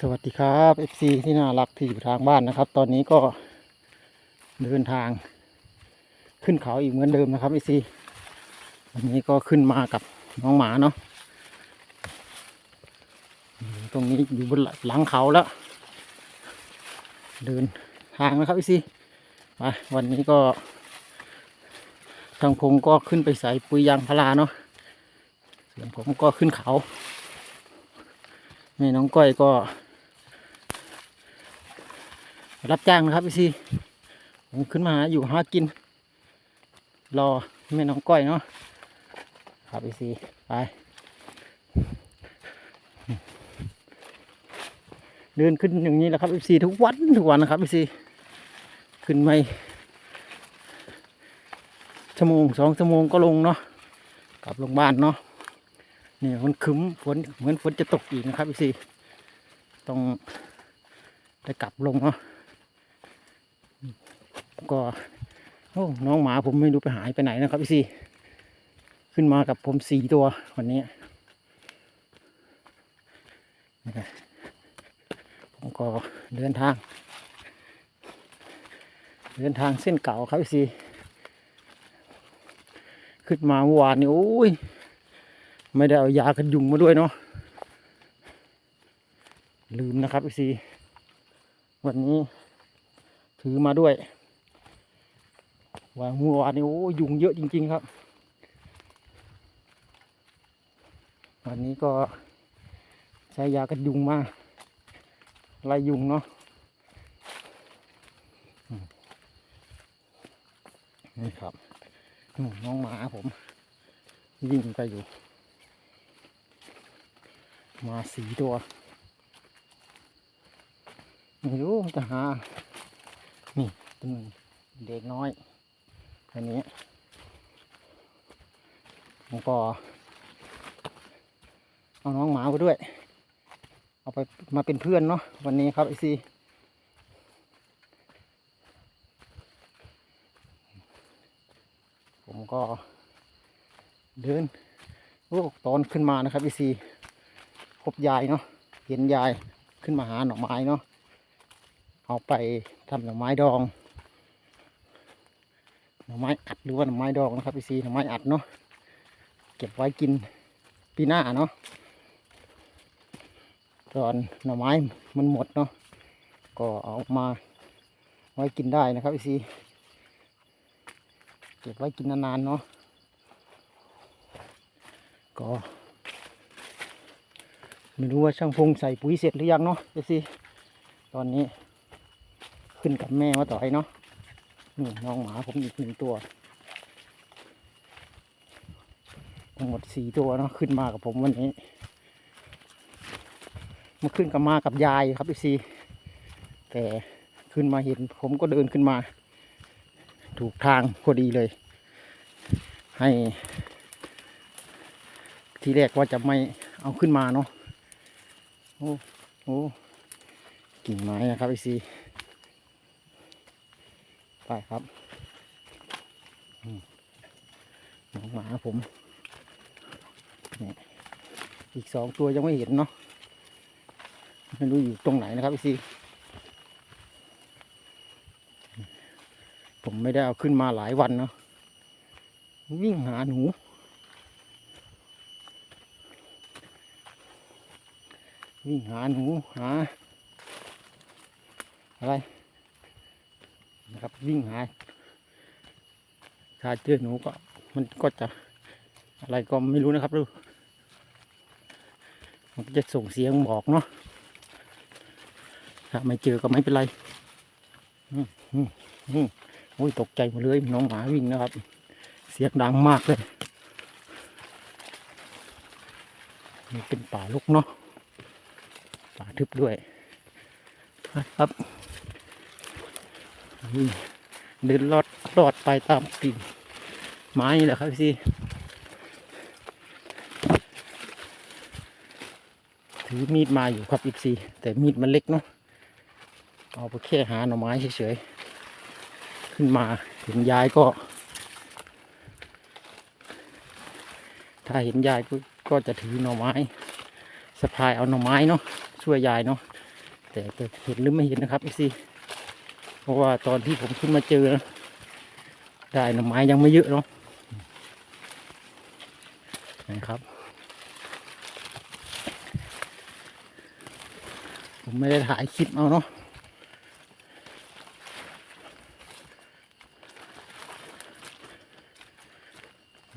สวัสดีครับ FC ที่น่ารักที่อยู่ทางบ้านนะครับ ตอนนี้ก็เดินทางขึ้นเขาอีกเหมือนเดิมนะครับ FC วันนี้ก็ขึ้นมากับน้องหมาเนาะตรงนี้อยู่บนหลังเขาแล้ว เดินทางนะครับ FC ไปวันนี้ก็ทางพงก็ขึ้นไปใส่ปุ๋ยยางพาราเนาะส่วนผมก็ขึ้นเขาแม่น้องก้อยก็ รับจ้างนะครับพี่ซีผมขึ้นมาอยู่หากิน รอแม่น้องก้อยเนาะครับพี่ซีไปเดินขึ้นอย่างนี้แหละครับพี่ซีทุกวันทุกวันนะครับพี่ซีขึ้นไม่ชั่วโมงสองชั่วโมงก็ลงเนาะกลับโรงพยาบาลเนาะนี่มันคึ้มฝนเหมือนฝนจะตกอีกนะครับพี่ซีต้องได้กลับลงเนาะ ก็โอ้น้องหมาผมไม่รู้ไปหายไปไหนนะครับพี่ซีขึ้นมากับผมสี่ตัววันนี้นะครับผมก็เดินทาง เดินทางเส้นเก่าครับพี่ซีขึ้นมาเมื่อวานนี่โอ้ยไม่ได้เอายากันยุงมาด้วยเนาะลืมนะครับพี่ซีวันนี้ถือมาด้วย ว่าเมื่อวานนี้โอ้ยุงเยอะจริง ๆ ครับ วันนี้ก็ใช้ยากันยุงมาไล่ยุงเนาะนี่ครับน้องหมาผมวิ่งไปอยู่ มาสีตัวไม่รู้จะหา นี่ตัวนึงเด็กน้อย อันนี้ผมก็เอาน้องหมาไปด้วย เอาไปมาเป็นเพื่อนเนาะวันนี้ครับไอซีผมก็เดินโอ้ตอนขึ้นมานะครับไอซีพบยายเนาะเห็นยายขึ้นมาหาหน่อไม้เนาะเอาไปทำหน่อไม้ดอง หน่อไม้อัดหรือว่าหน่อไม้ดองนะครับพี่ซีหน่อไม้อัดเนาะเก็บไว้กินปีหน้าเนาะตอนหน่อไม้มันหมดเนาะก็เอามาไว้กินได้นะครับพี่ซีเก็บไว้กินนานๆเนาะก็ไม่รู้ว่าช่างพงใส่ปุ๋ยเสร็จหรือยังเนาะพี่ซีตอนนี้ขึ้นกับแม่มาต่อยเนาะ นี่น้องหมาผมอีกหนึ่งตัว ทั้งหมดสี่ตัวเนาะขึ้นมากับผมวันนี้มาขึ้นกับมากับยายครับพี่ซีแต่ขึ้นมาเห็นผมก็เดินขึ้นมา ถูกทางพอดีเลย ให้ ทีแรกว่าจะไม่เอาขึ้นมาเนาะโอ้โอ้กิ่งไม้นะครับพี่ซี ไปครับมน้องหมาผมอีกสองตัวยังไม่เห็นเนาะไม่รู้อยู่ตรงไหนนะครับพี่ซีผมไม่ได้เอาขึ้นมาหลายวันเนาะวิ่งหาหนู วิ่งหาหนูหาอะไร นะครับ วิ่งหาถ้าเจอหนูก็มันก็จะอะไรก็ไม่รู้นะครับดูมันก็จะส่งเสียงบอกเนาะถ้าไม่เจอก็ไม่เป็นไรอืมอืมอืมโอ้ยตกใจหมดเลยน้องหมาวิ่งนะครับ เสียงดังมากเลยนี่เป็นป่าลุกเนาะป่าทึบด้วยครับ เดินลอดลอดไปตามกิ่งไม้นี่แหละครับพี่ถือมีดมาอยู่ครับอีกซีแต่มีดมันเล็กเนาะเอาไปแค่หาหน่อไม้เฉยๆขึ้นมาเห็นยายก็ ถ้าเห็นยายก็ก็จะถือหน่อไม้สะพายเอาหน่อไม้เนาะช่วยยายเนาะแต่เห็นหรือไม่เห็นนะครับพี่ซี เพราะว่าตอนที่ผมขึ้นมาเจอนะได้หน่อไม้ยังไม่เยอะเนาะนะครับ ผมไม่ได้ถ่ายคลิปเอาเนาะ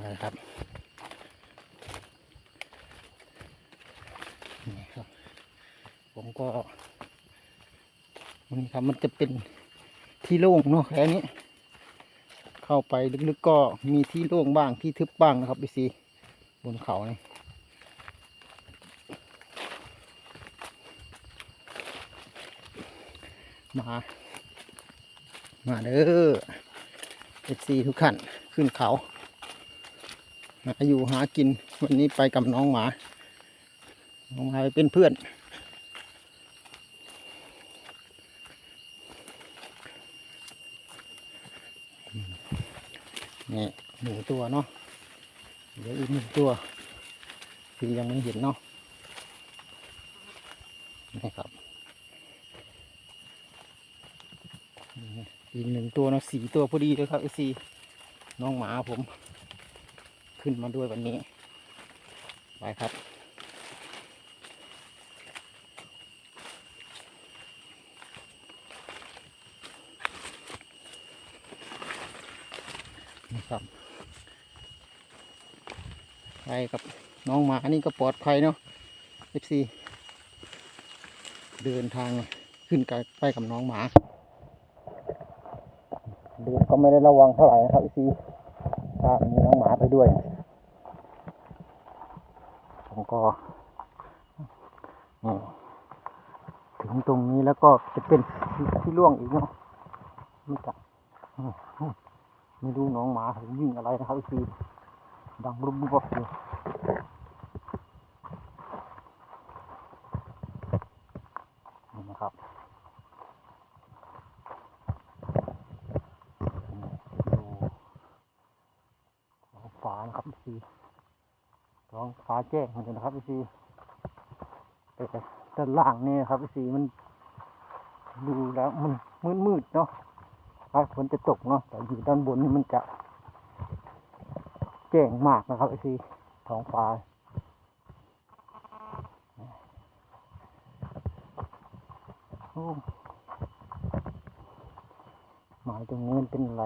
นะครับนี่ครับ ผมก็มันครับมันจะเป็น ที่โล่งเนาะแค่นี้ เข้าไปลึกๆก็มีที่โล่งบ้างที่ทึบบ้างนะครับพี่ซีบนเขานี่มา มาเด้อเอซีทุกขันขึ้นเขาหาอยู่หากินวันนี้ไปกับน้องหมา น้องหมาไปเป็นเพื่อน นี่หนึ่งตัวเนาะเดี๋ยวอีกหนึ่งตัวคือยังไม่เห็นเนาะนี่ครับอีกหนึ่งตัวเนาะสี่ตัวพอดีเลยครับไอซีน้องหมาผม ขึ้นมาด้วยวันนี้ ไปครับ นี่ครับไปกับน้องหมานี่ก็ปลอดภัยเนาะ FC เดินทางขึ้นไปไปกับน้องหมาเดินก็ไม่ได้ระวังเท่าไหร่นะครับ FC ถ้ามีน้องหมาไปด้วยผมก็นี่ถึงตรงนี้แล้วก็จะเป็นที่ล่วงอีกเนาะไม่จับ ไม่รู้น้องหมาถึงวิ่งอะไรนะครับ FC ดังรุบรุบรับอยู่นี่นะครับดูท้องฟ้านะครับพี่ท้องฟ้าแจ้งเหมือนกันนะครับพี่แต่ด้านล่างนี่นะครับพี่มันดูแล้วมันมืดๆเนาะ ล้ายฝนจะตกเนาะแต่อยู่ด้านบนนี่มันจะแจ้งมากนะครับพี่ท้องฟ้าโอ้หมายตรงนี้มันเป็นอะไร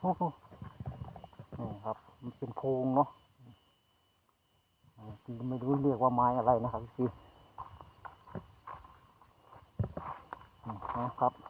โอ้โหนี่ครับ มันเป็นโพรงเนาะไม่รู้เรียกว่าไม้อะไรนะครับพี่นี่นะครับ